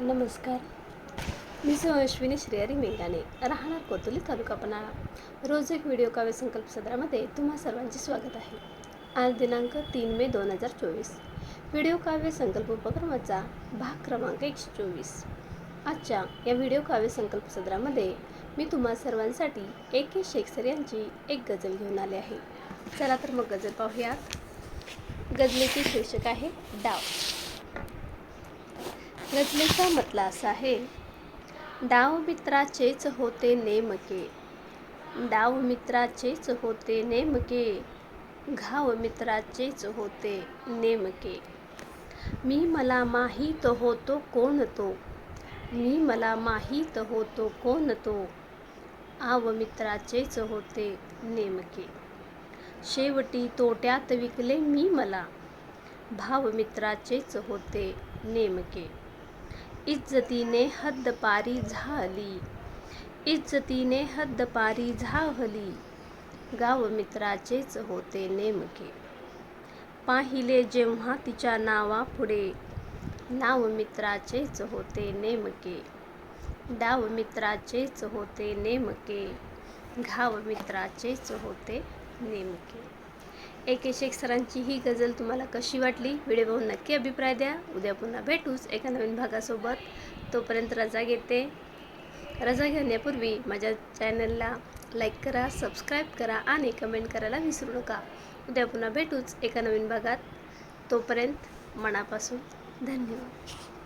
नमस्कार. मी सौ अश्विनी श्रेयरी मेंगाने राहणार कोतुली तालुका पन्हाळा. रोज एक व्हिडिओ काव्य संकल्प सदरामध्ये तुम्हा सर्वांचे स्वागत आहे. आज दिनांक तीन मे दोन हजार चोवीस. व्हिडिओ काव्य संकल्प उपक्रमाचा भाग क्रमांक एकशे चोवीस. आजच्या या व्हिडिओ काव्य संकल्प सदरामध्ये मी तुम्हा सर्वांसाठी ए के शेखसर यांची एक गझल घेऊन आले आहे. चला तर मग गझल पाहूयात. गझलेचे शीर्षक आहे डाव. गजलेचा मतला असा आहे. डाव मित्राचेच होते नेमके. डाव मित्राचेच होते नेमके. घाव मित्राचेच होते नेमके. मी मला माहीत होतो कोण तो. मी मला माहीत होतो कोण तो. आव मित्राचेच होते नेमके. शेवटी तोट्यात विकले मी मला. भाव मित्राचेच होते नेमके. इज्जतीने हद्दपारी झाली. इज्जतीने हद्दपारी झाली. गाव मित्राचेच होते नेमके. पाहिले जेव्हा तिच्या नावापुढे. नाव मित्राचेच होते नेमके. डाव मित्राचेच होते नेमके. घाव मित्राचेच होते नेमके. एके शेख सरांची ही गझल तुम्हाला कशी वाटली? व्हिडिओ पाहून नक्की अभिप्राय द्या. उद्या पुन्हा भेटूच एका नवीन भागासोबत. तोपर्यंत रजा घेते. रजा घेण्यापूर्वी माझ्या चॅनलला लाईक करा सबस्क्राईब करा आणि कमेंट करायला विसरू नका. उद्या पुन्हा भेटूच एका नवीन भागात. तोपर्यंत मनापासून धन्यवाद.